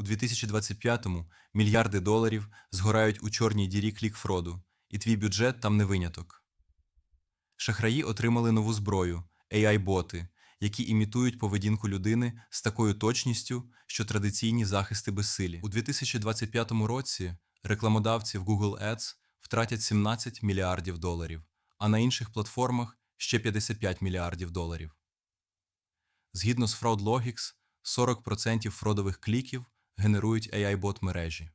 У 2025-му мільярди доларів згорають у чорній дірі клікфроду, і твій бюджет там не виняток. Шахраї отримали нову зброю AI-боти, які імітують поведінку людини з такою точністю, що традиційні захисти безсилі. У 2025 році рекламодавці в Google Ads втратять 17 мільярдів доларів, а на інших платформах ще 55 мільярдів доларів. Згідно з FraudLogics, 40% фродових кліків генерують AI-бот мережі.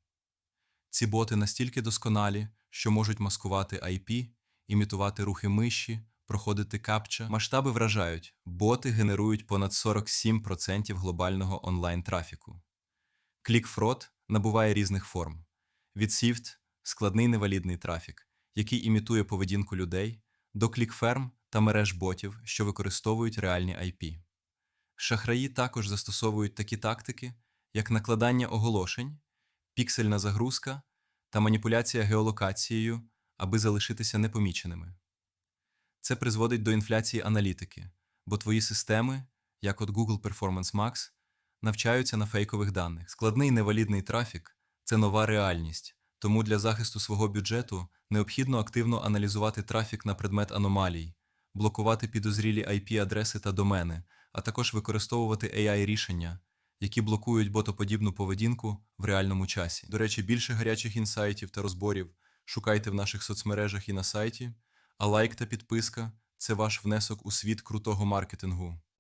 Ці боти настільки досконалі, що можуть маскувати IP, імітувати рухи миші, проходити капча. Масштаби вражають, боти генерують понад 47% глобального онлайн-трафіку. Клікфрод набуває різних форм: від SIFT – складний невалідний трафік, який імітує поведінку людей, до клікферм та мереж ботів, що використовують реальні IP. Шахраї також застосовують такі тактики, як накладання оголошень, піксельна загрузка та маніпуляція геолокацією, аби залишитися непоміченими. Це призводить до інфляції аналітики, бо твої системи, як от Google Performance Max, навчаються на фейкових даних. Складний невалідний трафік це нова реальність, тому для захисту свого бюджету необхідно активно аналізувати трафік на предмет аномалій, блокувати підозрілі IP-адреси та домени, а також використовувати AI-рішення, які блокують ботоподібну поведінку в реальному часі. До речі, більше гарячих інсайтів та розборів шукайте в наших соцмережах і на сайті, а лайк та підписка це ваш внесок у світ крутого маркетингу.